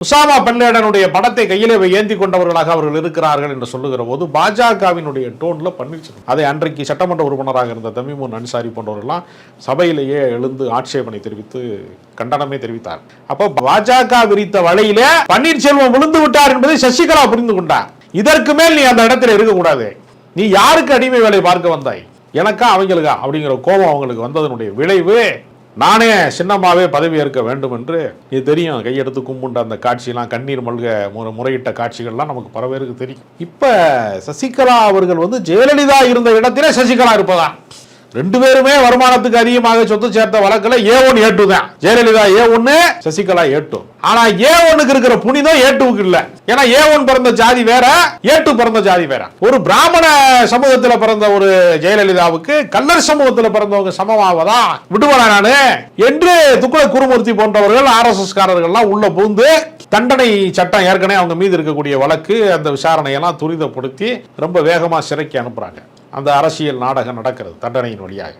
Usama பல்லேடனுடைய படத்தை கையிலே ஏந்தி கொண்டவர்களாக அவர்கள் இருக்கிறார்கள் என்று சொல்லுகிற போது பாஜகவினுடைய டோன்ல பன்னீர்செல்வம் அதை அன்றைக்கு சட்டமன்ற உறுப்பினராக இருந்த தமிமுன் அன்சாரி போன்றவர்கள்லாம் சபையிலேயே எழுந்து ஆட்சேபனை தெரிவித்து கண்டனமே தெரிவித்தார். அப்போ பாஜக விரித்த வழியிலே பன்னீர்செல்வம் விழுந்து விட்டார் என்பதை சசிகலா புரிந்து கொண்டார். இதற்கு மேல் நீ அந்த இடத்துல இருக்கக்கூடாது நீ யாருக்கு அடிமை வேலை பார்க்க வந்தாய்? எனக்கா அவங்களுக்கா? அப்படிங்கிற கோபம் அவங்களுக்கு வந்ததனுடைய விளைவு நானே சின்னம்மாவே பதவி ஏற்க வேண்டும் என்று இது தெரியும் கையெடுத்து கும்பிண்ட அந்த காட்சியெல்லாம் கண்ணீர் மல்க முறை முறையிட்ட காட்சிகள்லாம் நமக்கு பல தெரியும். இப்போ சசிகலா அவர்கள் வந்து ஜெயலலிதா இருந்த இடத்திலே சசிகலா இருப்பதா ரெண்டு பேருமே வருமானத்துக்கு அதிகமாக சொத்து சேர்த்த வழக்குல ஏ ஒன் ஏ டூ தான். ஜெயலலிதா ஏ ஒன்னு சசிகலா ஏ டூ ஆனா ஏ ஒன்னுக்கு இருக்கிற புனிதம் ஏ டூக்கு இல்ல. ஏன்னா ஏ ஒன் பிறந்த ஜாதி வேற ஏ டூ பிறந்த ஜாதி வேற. ஒரு பிராமண சமூகத்துல பிறந்த ஒரு ஜெயலலிதாவுக்கு கல்லர் சமூகத்துல பிறந்தவங்க சமமாவதா? விடுவனா நானு? என்று துக்குள குருமூர்த்தி போன்றவர்கள் ஆர் எஸ் எஸ் காரர்கள்லாம் உள்ள புகுந்து தண்டனை சட்டம் ஏற்கனவே அவங்க மீது இருக்கக்கூடிய வழக்கு அந்த விசாரணையெல்லாம் துரிதப்படுத்தி ரொம்ப வேகமா சிறைக்கு அனுப்புறாங்க. அந்த அரசியல் நாடகம் நடக்கிறது தண்டனையின் வழியாக.